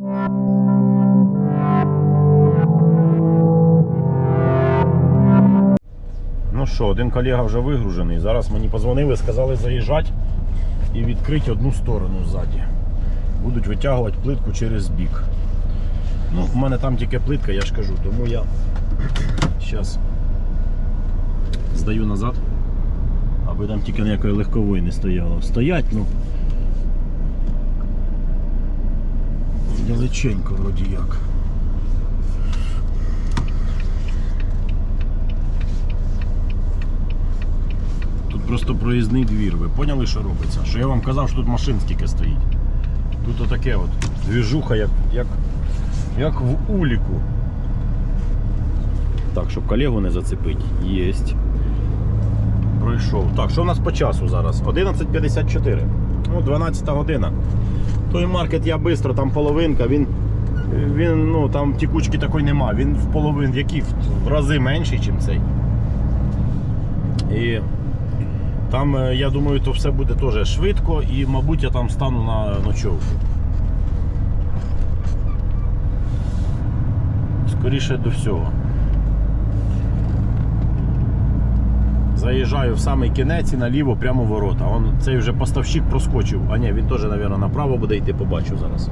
Ну що, один колега вже вигружений. Зараз мені позвонили, сказали заїжджати і відкрити одну сторону ззаді. Будуть витягувати плитку через бік. Ну, в мене там тільки плитка, я ж кажу, тому я зараз здаю назад, аби там тільки ніякої легкової не стояло. Стоять, ну. Далеченько вроді як. Тут просто проїзний двір. Ви поняли, що робиться? Що я вам казав, що тут машин скільки стоїть. Тут отаке от двіжуха, як, як, як в уліку. Так, щоб колегу не зацепити. Єсть. Пройшов. Так, що в нас по часу зараз? 11.54. Ну, 12 година. Той маркет я швидко, там половинка, він. Він, ну, там тікучки такої нема. Він в половин, який в рази менший, ніж цей. І там, е, я думаю, то все буде теж швидко і, мабуть, я там стану на ночовку. Скоріше до всього. Заїжджаю в самий кінець і наліво прямо ворота. Он, цей вже поставщик проскочив. А ні, він теж, мабуть, направо буде йти, побачу зараз.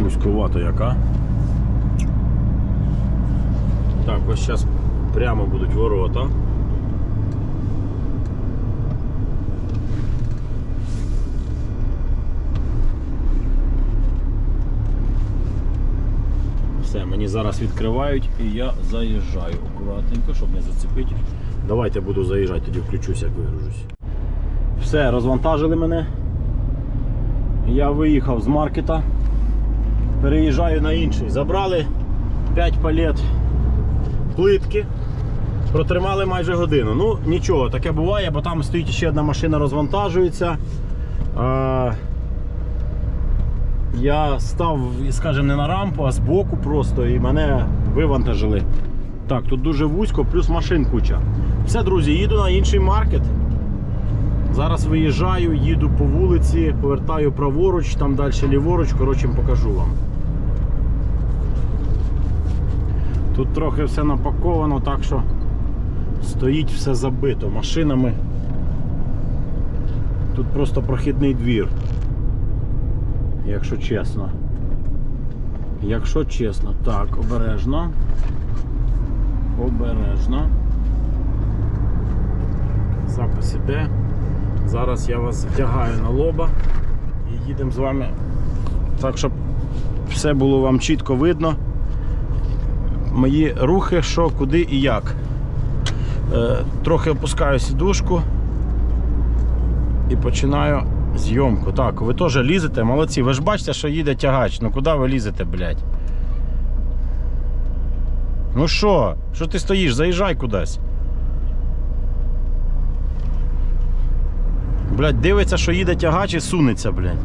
Вузьковато яка. Так, ось зараз прямо будуть ворота. Все, мені зараз відкривають і я заїжджаю акуратненько, щоб не зацепити. Давайте буду заїжджати, тоді включуся, як вигружусь. Все, розвантажили мене. Я виїхав з маркета. Переїжджаю на інший. Забрали 5 палет плитки. Протримали майже годину. Ну, нічого, таке буває, бо там стоїть ще одна машина, розвантажується. Я став, скажімо, не на рампу, а збоку просто і мене вивантажили. Так, тут дуже вузько, плюс машин куча. Все, друзі, їду на інший маркет. Зараз виїжджаю, їду по вулиці, повертаю праворуч, там далі ліворуч, коротше, покажу вам. Тут трохи все напаковано, так що стоїть все забито машинами. Тут просто прохідний двір. Якщо чесно. Якщо чесно, так, обережно. Обережно. Запис іде. Зараз я вас вдягаю на лоба і їдемо з вами так, щоб все було вам чітко видно. Мої рухи, що, куди і як. Е, трохи опускаю сідушку і починаю зйомку. Так, ви теж лізете, молодці. Ви ж бачите, що їде тягач. Ну куди ви лізете, блядь? Ну що? Що ти стоїш? Заїжджай кудись. Блядь, дивиться, що їде тягач і сунеться, блядь.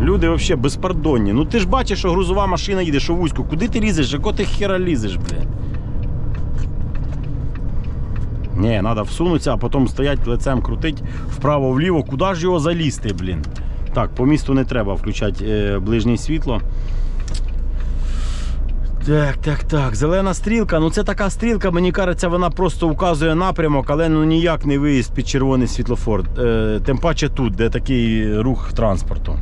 Люди взагалі безпардонні. Ну ти ж бачиш, що грузова машина їде, що вузько. Куди ти лізеш? Яко ти хера лізеш, блядь? Ні, треба всунутися, а потім стоять лицем крутить вправо-вліво. Куди ж його залізти, блін? Так, по місту не треба включати е, ближнє світло. Так, так, так. Зелена стрілка. Ну це така стрілка, мені кажеться, вона просто вказує напрямок, але ну ніяк не виїзд під червоний світлофор. Е, тим паче тут, де такий рух транспорту.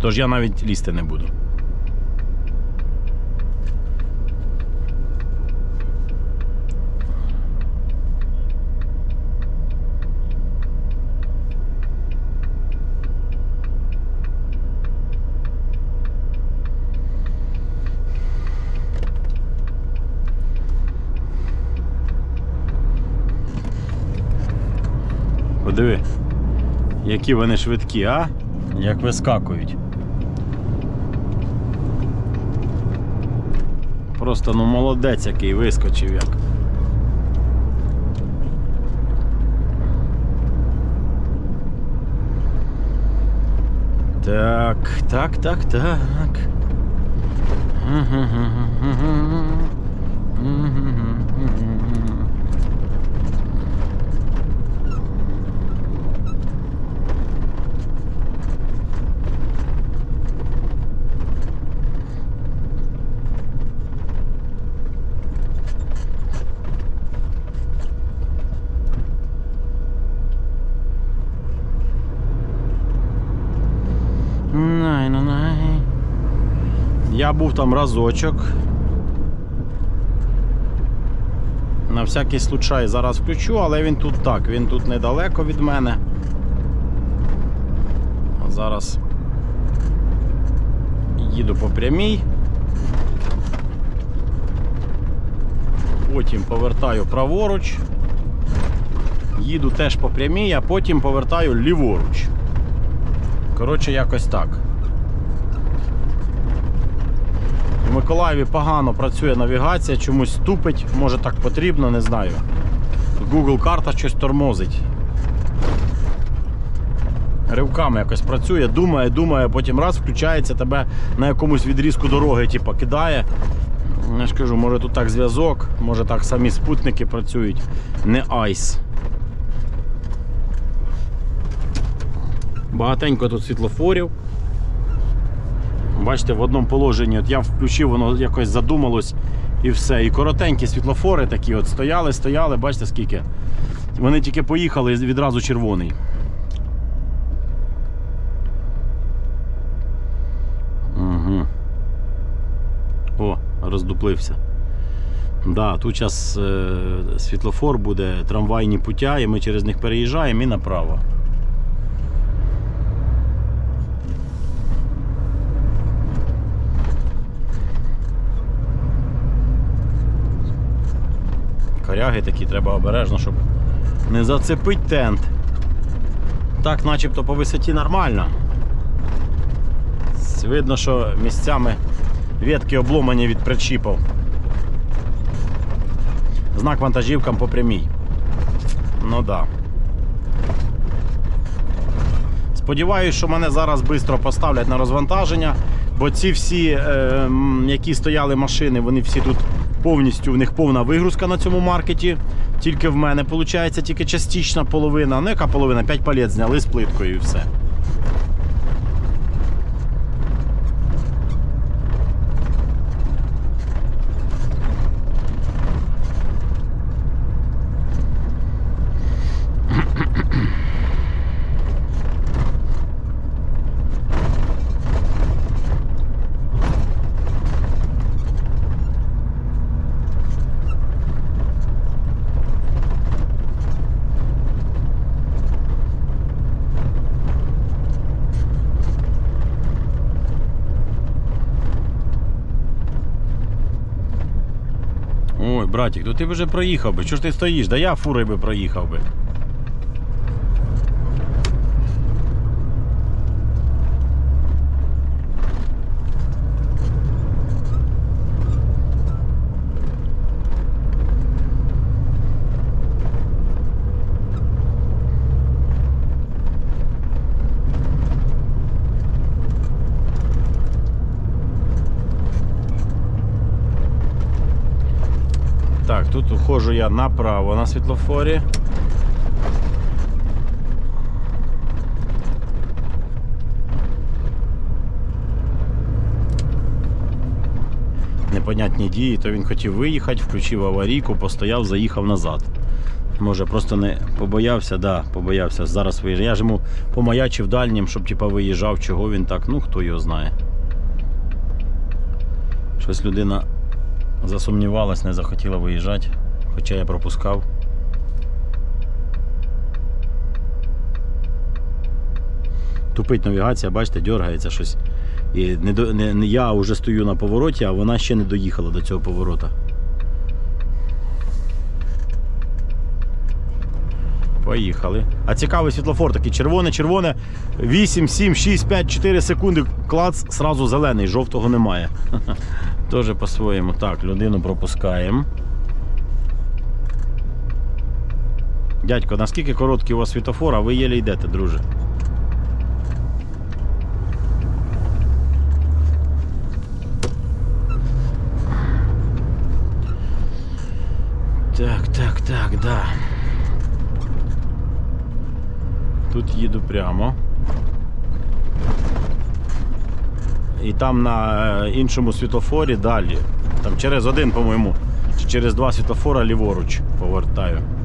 Тож я навіть лізти не буду. диви, які вони швидкі, а? Як вискакують. Просто ну молодець який вискочив як. Так, так, так, так. Я був там разочок. На всякий случай зараз включу, але він тут так, він тут недалеко від мене. Зараз їду по прямій. Потім повертаю праворуч. Їду теж по прямій, а потім повертаю ліворуч. Коротше, якось так. У Миколаєві погано працює навігація, чомусь тупить, може так потрібно, не знаю. Google карта щось тормозить. Ривками якось працює, думає, думає, потім раз включається тебе на якомусь відрізку дороги, типу, кидає. Я ж кажу, може тут так зв'язок, може так самі спутники працюють, не айс. Багатенько тут світлофорів. Бачите, в одному положенні от я включив, воно якось задумалось і все. І коротенькі світлофори такі от стояли, стояли, бачите скільки. Вони тільки поїхали відразу червоний. Угу. О, роздуплився. Да, тут зараз е, світлофор буде, трамвайні путя, і ми через них переїжджаємо і направо. Коряги такі треба обережно, щоб не зацепити тент. Так, начебто по висоті нормально. Видно, що місцями ветки обломані від причіпів. Знак вантажівкам по прямій. Ну да. Сподіваюсь, що мене зараз швидко поставлять на розвантаження, бо ці всі, е, які стояли машини, вони всі тут повністю, в них повна вигрузка на цьому маркеті. Тільки в мене виходить тільки частична половина. Ну яка половина? 5 палет зняли з плиткою і все. Ой, братик, то ти б вже проїхав би. Чого ж ти стоїш? Да я фурою би проїхав би. Так, я направо на світлофорі. Непонятні дії, то він хотів виїхати, включив аварійку, постояв, заїхав назад. Може, просто не побоявся, да, побоявся. Зараз виїжджає. Я ж йому помаячив дальнім, щоб типа виїжджав, чого він так, ну хто його знає. Щось людина засумнівалась, не захотіла виїжджати, хоча я пропускав. Тупить навігація, бачите, дергається щось. І не, не, не я вже стою на повороті, а вона ще не доїхала до цього поворота. Поїхали. А цікавий світлофор такий червоне, червоне. 8, 7, 6, 5, 4 секунди. Клац, сразу зелений, жовтого немає. Теж по-своєму. Так, людину пропускаємо. Дядько, наскільки короткий у вас світофор, а ви єлі йдете, друже. Так, так, так, да. Тут їду прямо. І там на е, іншому світофорі далі. Там через один, по-моєму, чи через два світофора ліворуч повертаю.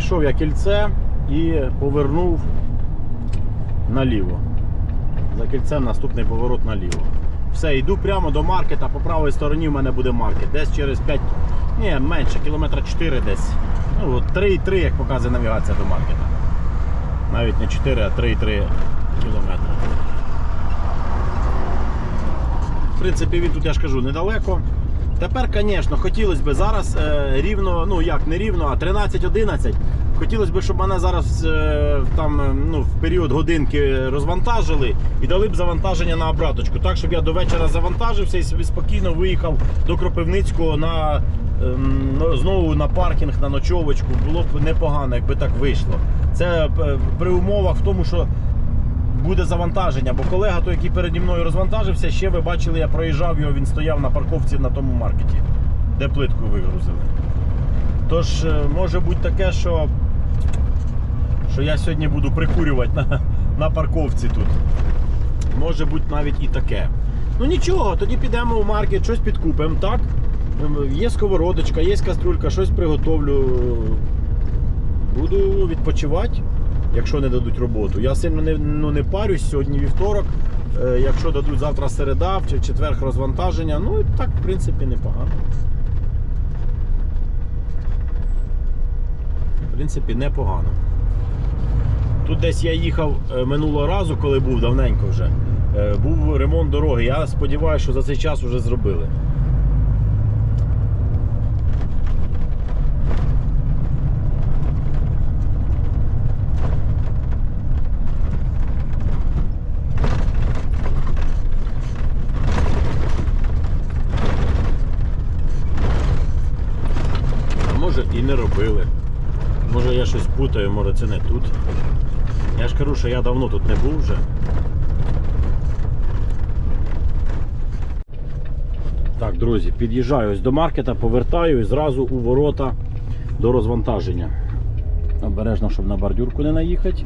Пройшов я кільце і повернув наліво. За кільцем наступний поворот наліво. Все, йду прямо до маркета. По правій стороні в мене буде маркет. Десь через 5, ні, менше, кілометра 4 десь. Ну, 3,3, як показує навігація до маркета. Навіть не 4, а 3,3 кілометри. В принципі, він тут, я ж кажу, недалеко. Тепер, звісно, хотілося б зараз е, рівно, ну як не рівно, а 13-11. Хотілося б, щоб мене зараз е, там, е, ну, в період годинки розвантажили і дали б завантаження на обраточку. Так, щоб я до вечора завантажився і собі спокійно виїхав до Кропивницького на, ем, ну, знову на паркінг, на ночовочку. Було б непогано, якби так вийшло. Це при умовах в тому, що буде завантаження, бо колега, той, який переді мною розвантажився, ще ви бачили, я проїжджав його, він стояв на парковці на тому маркеті, де плитку вигрузили. Тож е, може бути таке, що, що я сьогодні буду прикурювати на, на парковці тут. Може бути навіть і таке. Ну нічого, тоді підемо в маркет, щось підкупимо, так? Ем, Є сковородочка, є каструлька, щось приготовлю. Буду відпочивати, якщо не дадуть роботу. Я сильно не, ну, не парюсь, сьогодні вівторок. Е, якщо дадуть завтра середа, в ч- четверг розвантаження, ну і так, в принципі, непогано. В принципі, непогано. Тут десь я їхав е, минулого разу, коли був давненько вже. е, Був ремонт дороги. Я сподіваюся, що за цей час вже зробили. А може і не робили. Може я щось путаю, може це не тут. Я ж кажу, що я давно тут не був вже. Так, друзі, під'їжджаю до маркета, повертаю і зразу у ворота до розвантаження. Обережно, щоб на бордюрку не наїхати.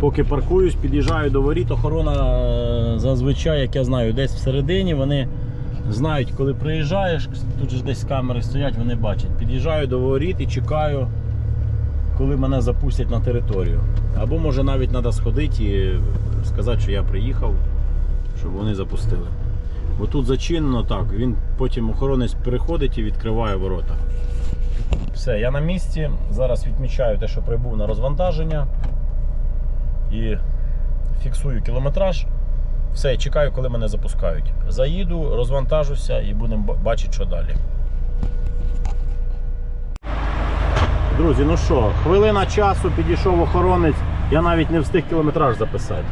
Поки паркуюсь, під'їжджаю до воріт, охорона е, зазвичай, як я знаю, десь всередині. Вони знають, коли приїжджаєш, тут же десь камери стоять, вони бачать. Під'їжджаю до воріт і чекаю, коли мене запустять на територію. Або може навіть треба сходити і сказати, що я приїхав, щоб вони запустили. Бо тут зачинено так, він потім охоронець переходить і відкриває ворота. Все, я на місці. Зараз відмічаю те, що прибув на розвантаження. І фіксую кілометраж. Все, чекаю, коли мене запускають. Заїду, розвантажуся і будемо бачити, що далі. Друзі, ну що, хвилина часу підійшов охоронець. Я навіть не встиг кілометраж записати.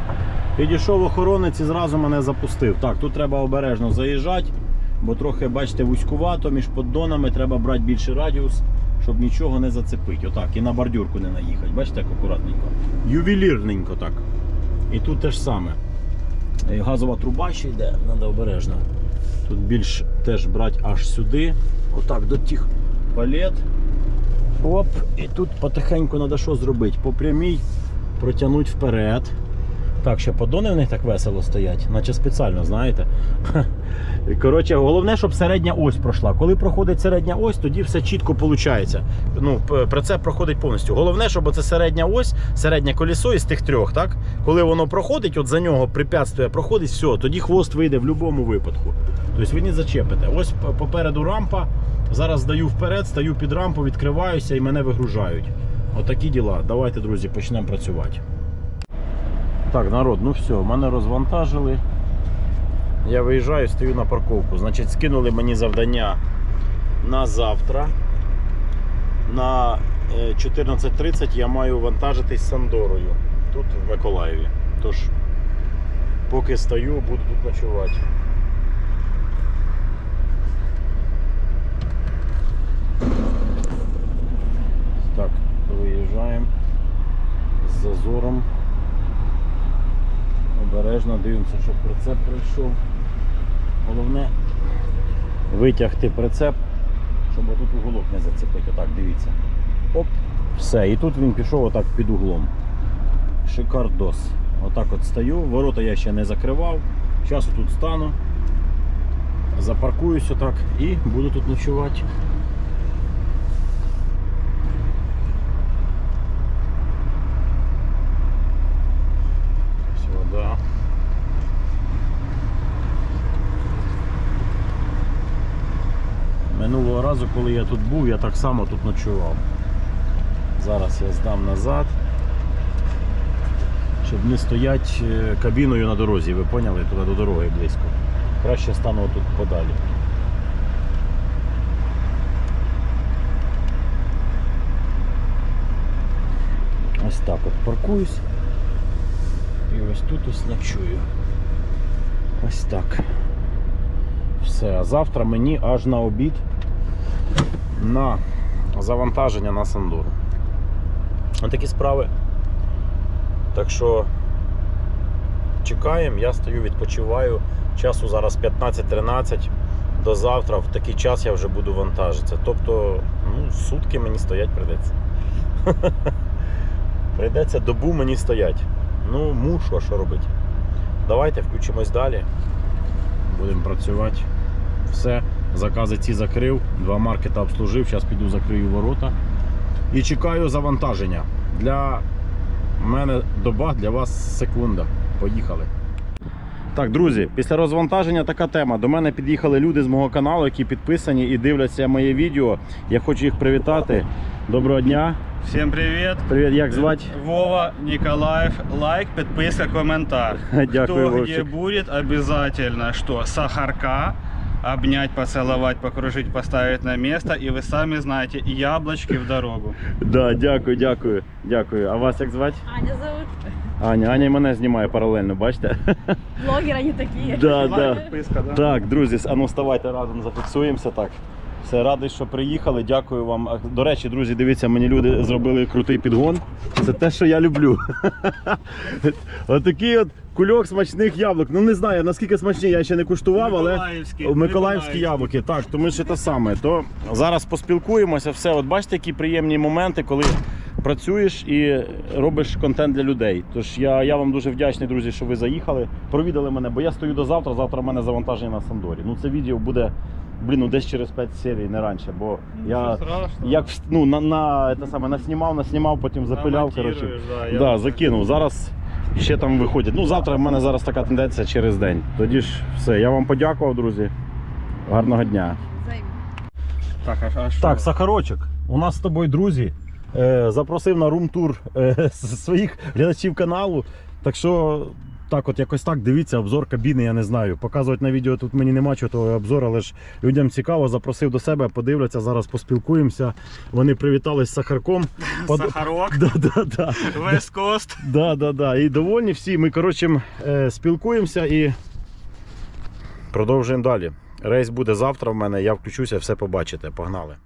Підійшов охоронець і зразу мене запустив. Так, тут треба обережно заїжджати, бо трохи, бачите, вузькувато між поддонами треба брати більший радіус, щоб нічого не зацепити. Отак, і на бордюрку не наїхати. Бачите, як акуратненько. Ювелірненько так. І тут те ж саме. І газова труба ще йде, треба обережно. Тут більш теж брати аж сюди. Отак, до тих палет. Оп, і тут потихеньку треба що зробити? По прямій протягнути вперед. Так, ще подони в них так весело стоять, наче спеціально, знаєте. Коротше, головне, щоб середня ось пройшла. Коли проходить середня ось, тоді все чітко виходить. Ну, це проходить повністю. Головне, щоб це середня ось, середнє колесо із тих трьох, так? Коли воно проходить, от за нього препятствие проходить, все, тоді хвост вийде в будь-якому випадку. Тобто ви не зачепите. Ось попереду рампа. Зараз здаю вперед, стаю під рампу, відкриваюся і мене вигружають. Отакі діла. Давайте, друзі, почнемо працювати. Так, народ, ну все, мене розвантажили. Я виїжджаю, стою на парковку. Значить, скинули мені завдання на завтра. На е, 14.30 я маю вантажитись Сандорою тут в Миколаєві. Тож, поки стою, буду тут ночувати. Так, зазором. Обережно дивимося, щоб прицеп прийшов. Головне витягти прицеп, щоб отут уголок не зацепити. Отак, дивіться. Оп, все. І тут він пішов отак під углом. Шикардос. Отак от стою. Ворота я ще не закривав. Зараз тут стану. Запаркуюсь отак і буду тут ночувати. Сюди. Минулого разу, коли я тут був, я так само тут ночував. Зараз я здам назад, щоб не стоять е, кабіною на дорозі, ви поняли, туди до дороги близько. Краще стану тут подалі. Ось так от паркуюсь. І ось тут ось ночую. Ось так. Все, а завтра мені аж на обід на завантаження на Сандуру. Такі справи. Так що чекаємо, я стою, відпочиваю. Часу зараз 15-13. До завтра в такий час я вже буду вантажитися. Тобто, ну, сутки мені стоять прийдеться. Прийдеться добу мені стоять. Ну, мушу, а що робити. Давайте включимось далі. Будемо працювати. Все, закази ці закрив, два маркета обслужив, зараз піду закрию ворота. І чекаю завантаження. Для мене доба, для вас секунда. Поїхали. Так, друзі, після розвантаження така тема. До мене під'їхали люди з мого каналу, які підписані і дивляться моє відео. Я хочу їх привітати. Доброго дня. Всем привет! Привіт, як звати? Вова Николаев. Лайк, подписка, комментарий. Дякую, где Вовчик. будет, обязательно что? Сахарка, обнять, поцеловать, покружить, поставить на место. И вы сами знаете, яблочки в дорогу. Да, дякую, дякую, дякую. А вас як звати? Аня зовут. Аня, Аня і мене знімає паралельно, бачите? Блогеры они такие. Да, да. подписка, да? Так, друзі, а ну вставайте разом зафіксуємося так. Все, радий, що приїхали. Дякую вам. До речі, друзі, дивіться, мені люди зробили крутий підгон. Це те, що я люблю. Отакий от кульок смачних яблук. Ну не знаю, наскільки смачні, я ще не куштував, але Миколаївські. Яблуки. Так, то ми ще те саме. То зараз поспілкуємося. Все, от бачите, які приємні моменти, коли працюєш і робиш контент для людей. Тож я, я вам дуже вдячний, друзі, що ви заїхали, провідали мене, бо я стою до завтра. Завтра в мене завантаження на Сандорі. Ну це відео буде. Блін, ну десь через 5 серій, не раніше, бо я як ну, на, на, те саме, наснімав, наснімав, потім запиляв. Коротше. да, Да, закинув. Зараз ще там виходять. Ну, завтра в мене зараз така тенденція через день. Тоді ж все. Я вам подякував, друзі. Гарного дня. Так, а, а что? Так, Сахарочок, у нас з тобою друзі. Е, запросив на рум-тур е, своїх глядачів каналу. Так що, так, от якось так дивіться, обзор кабіни, я не знаю. Показувати на відео тут мені нема чого того обзору, але ж людям цікаво, запросив до себе, подивляться, зараз поспілкуємося. Вони привітались з Сахарком. Сахарок, Да, да, да. West Coast. Да, да, да. І довольні всі. Ми, коротше, е, спілкуємося і продовжуємо далі. Рейс буде завтра в мене, я включуся, все побачите. Погнали.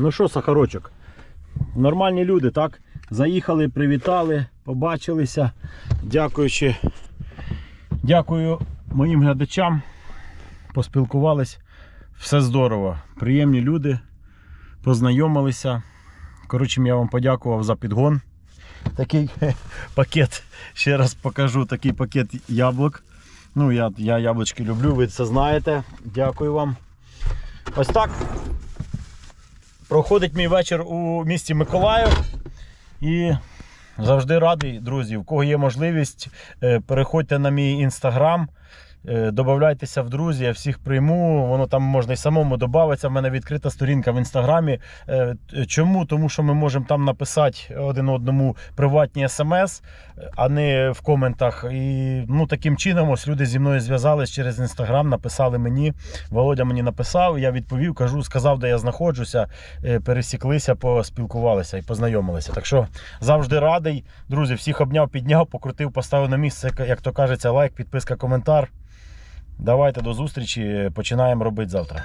Ну що, Сахарочок? Нормальні люди, так? Заїхали, привітали, побачилися. Дякуючи. Дякую моїм глядачам. Поспілкувались. Все здорово. Приємні люди. Познайомилися. Коротше, я вам подякував за підгон. Такий пакет. Ще раз покажу такий пакет яблук. Ну, я, я яблучки люблю, ви це знаєте. Дякую вам. Ось так. Проходить мій вечір у місті Миколаїв. І завжди радий, друзі. В кого є можливість, е, переходьте на мій інстаграм. Е, Добавляйтеся в друзі, я всіх прийму. Воно там можна і самому додатися. В мене відкрита сторінка в інстаграмі. Е, Чому? Тому що ми можемо там написати один одному приватні смс, а не в коментах. І ну таким чином ось люди зі мною зв'язались через інстаграм, написали мені. Володя мені написав, я відповів, кажу, сказав, де я знаходжуся. Е, Пересіклися, поспілкувалися і познайомилися. Так що завжди радий. Друзі, всіх обняв, підняв, покрутив, поставив на місце, як то кажеться, лайк, підписка, коментар. Давайте до зустрічі. Починаємо робити завтра.